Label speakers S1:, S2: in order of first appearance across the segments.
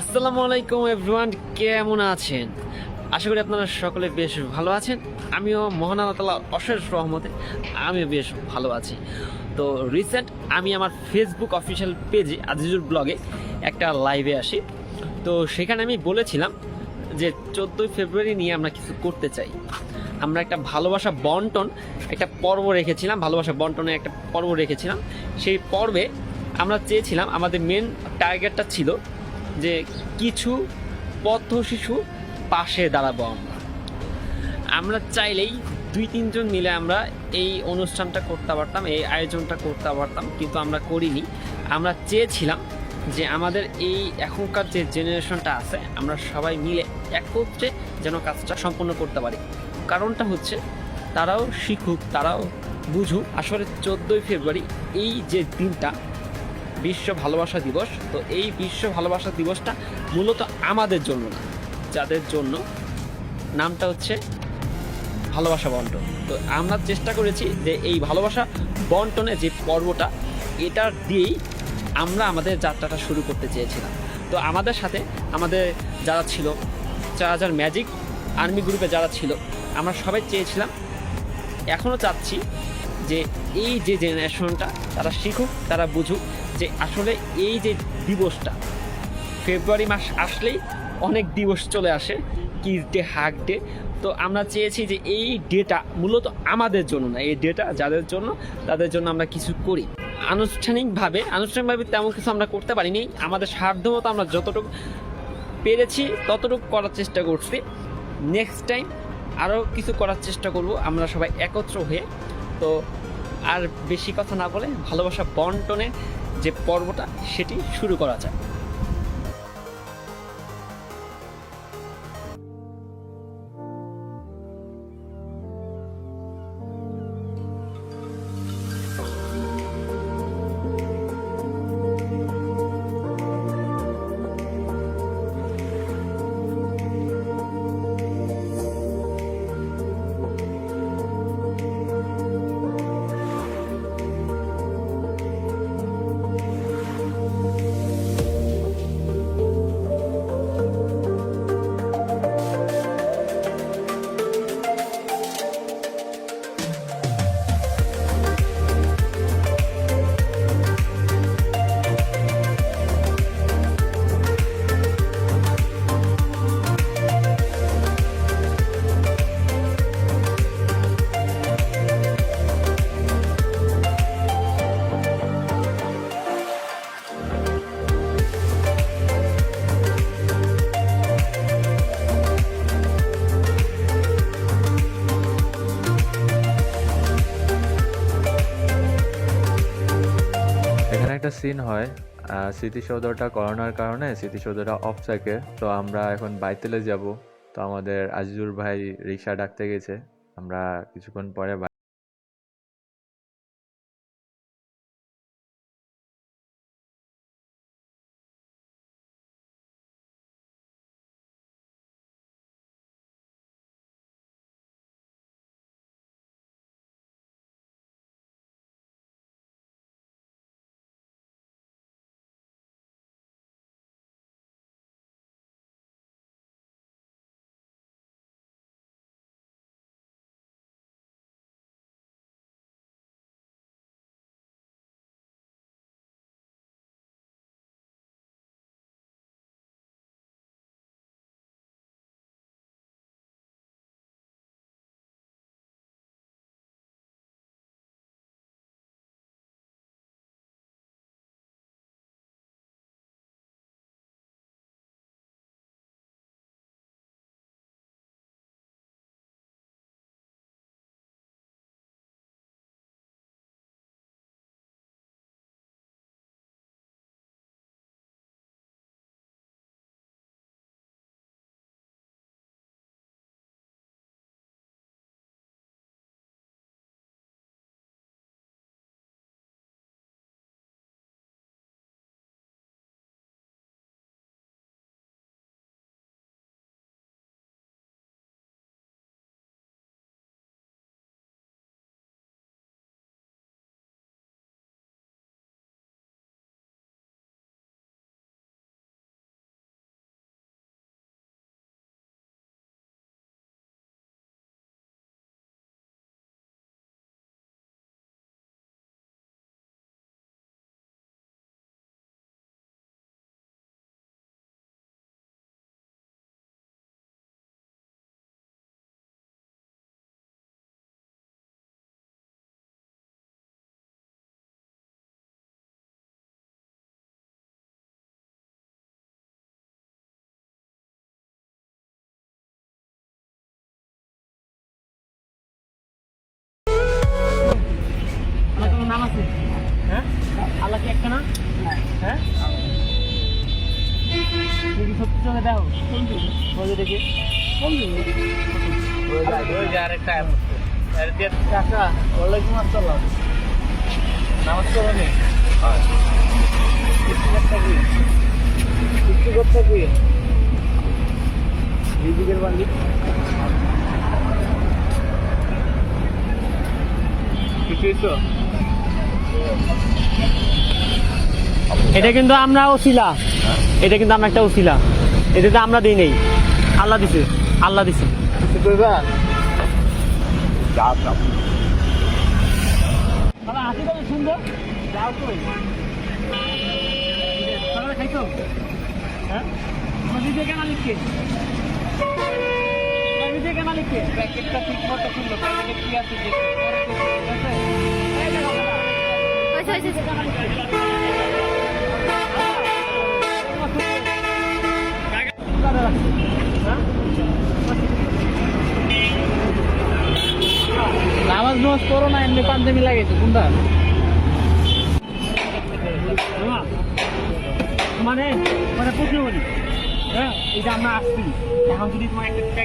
S1: আসসালামু আলাইকুম এভরিওয়ান, কেমন আছেন? আশা করি আপনারা সকলে বেশ ভালো আছেন। আমিও মহান আল্লাহ অশেষ রহমতে আমিও বেশ ভালো আছি। তো রিসেন্ট আমি আমার ফেসবুক অফিসিয়াল পেজে আজিজুর ব্লগে একটা লাইভে আসি। তো সেখানে আমি বলেছিলাম যে চোদ্দোই ফেব্রুয়ারি নিয়ে আমরা কিছু করতে চাই। আমরা একটা ভালোবাসা বন্টন, একটা পর্ব রেখেছিলাম, ভালোবাসা বন্টনে একটা পর্ব রেখেছিলাম। সেই পর্বে আমরা চেয়েছিলাম, আমাদের মেন টার্গেটটা ছিল যে কিছু পথ শিশু পাশে দাঁড়াবো আমরা। আমরা চাইলেই দুই, তিনজন মিলে আমরা এই অনুষ্ঠানটা করতে পারতাম, এই আয়োজনটা করতে পারতাম, কিন্তু আমরা করিনি। আমরা চেয়েছিলাম যে আমাদের এই এখনকার যে জেনারেশনটা আছে, আমরা সবাই মিলে একত্রে যেন কাজটা সম্পন্ন করতে পারি। কারণটা হচ্ছে, তারাও শিখুক, তারাও বুঝুক। আসলে চোদ্দোই ফেব্রুয়ারি এই যে দিনটা বিশ্ব ভালোবাসা দিবস। তো এই বিশ্ব ভালোবাসা দিবসটা মূলত আমাদের জন্য না, যাদের জন্য নামটা হচ্ছে ভালোবাসা বন্টন। তো আমরা চেষ্টা করেছি যে এই ভালোবাসা বন্টনে যে পর্বটা, এটা দিয়েই আমরা আমাদের যাত্রাটা শুরু করতে চেয়েছিলাম। তো আমাদের সাথে আমাদের যারা ছিল, চার হাজার ম্যাজিক আর্মি গ্রুপে যারা ছিল, আমরা সবাই চেয়েছিলাম এখনও চাচ্ছি যে এই যে জেনারেশনটা, তারা শিখুক, তারা বুঝুক যে আসলে এই যে দিবসটা, ফেব্রুয়ারি মাস আসলেই অনেক দিবস চলে আসে, কিস ডে হাক ডে। তো আমরা চেয়েছি যে এই ডেটা মূলত আমাদের জন্য না, এই ডেটা যাদের জন্য, তাদের জন্য আমরা কিছু করি। আনুষ্ঠানিকভাবে আনুষ্ঠানিকভাবে তেমন কিছু আমরা করতে পারিনি। আমাদের সাধ্যমতো আমরা যতটুকু পেরেছি, ততটুকু করার চেষ্টা করছি। নেক্সট টাইম আরও কিছু করার চেষ্টা করব। আমরা সবাই একত্র হয়ে। তো আর বেশি কথা না বলে ভালোবাসা বন্টনের যে পর্বটা সেটি শুরু করা যায়
S2: সিন হয় স্মৃতিসৌধটা করোনার কারণে স্মৃতিসৌধটা অফ থাকে। তো আমরা এখন বাইতেলে যাব। তো আমাদের আজিজুর ভাই রিক্সা ডাকতে গেছে। আমরা কিছুক্ষণ পরে
S1: নাম আছে? হ্যাঁ? আল্লাহ কি একটা না হ্যাঁ? তুমি সত্যি চোখে দেখো? যে দেখি। আরেকটা কাকা ওয়ালাইকুম আসসালাম। নামাজ পড়নি সৃষ্টিকর্তা কি মালিক। কিছুই তো এটা কিন্তু আমরা ওসিলা এটা কিন্তু আমরা একটা ওসিলা এটা তো আমরা দিই নেই। আল্লাহ দিছে। আল্লাহ দিছে। ঠিক মতো কি আছে?
S3: আচ্ছা
S1: নামাজ নামাজ করো না, এমনি পাঞ্জাবি লাগাইছো কোনটা? মানে মানে প্রশ্ন করি। হ্যাঁ যে আমরা আসছি, এখন যদি তোমার একটা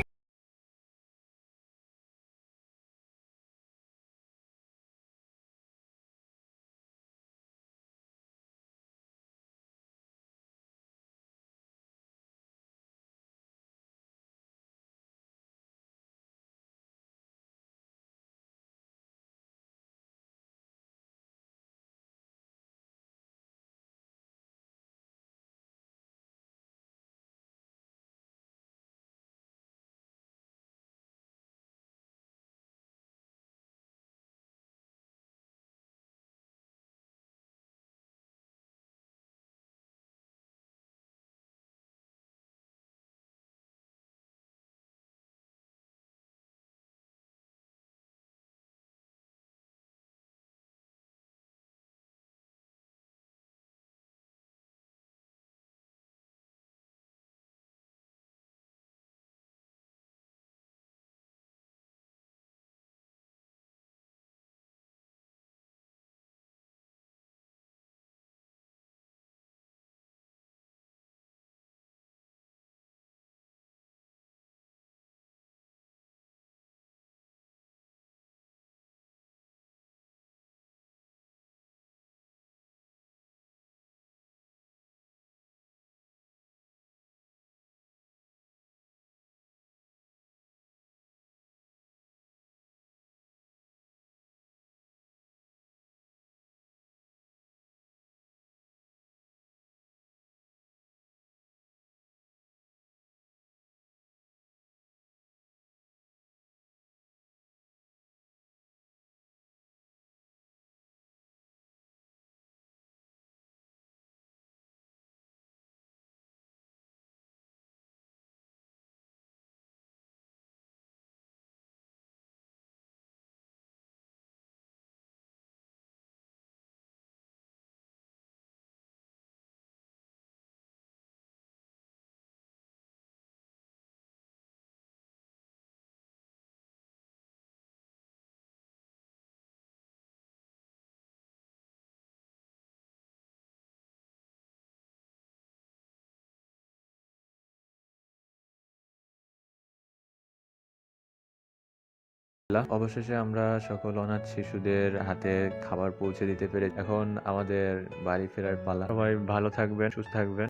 S1: ট্যাগ
S2: অবশেষে আমরা সকল অনাথ শিশুদের হাতে খাবার পৌঁছে দিতে পেরে এখন আমাদের বাড়ি ফেরার পালা। সবাই ভালো থাকবেন, সুস্থ থাকবেন।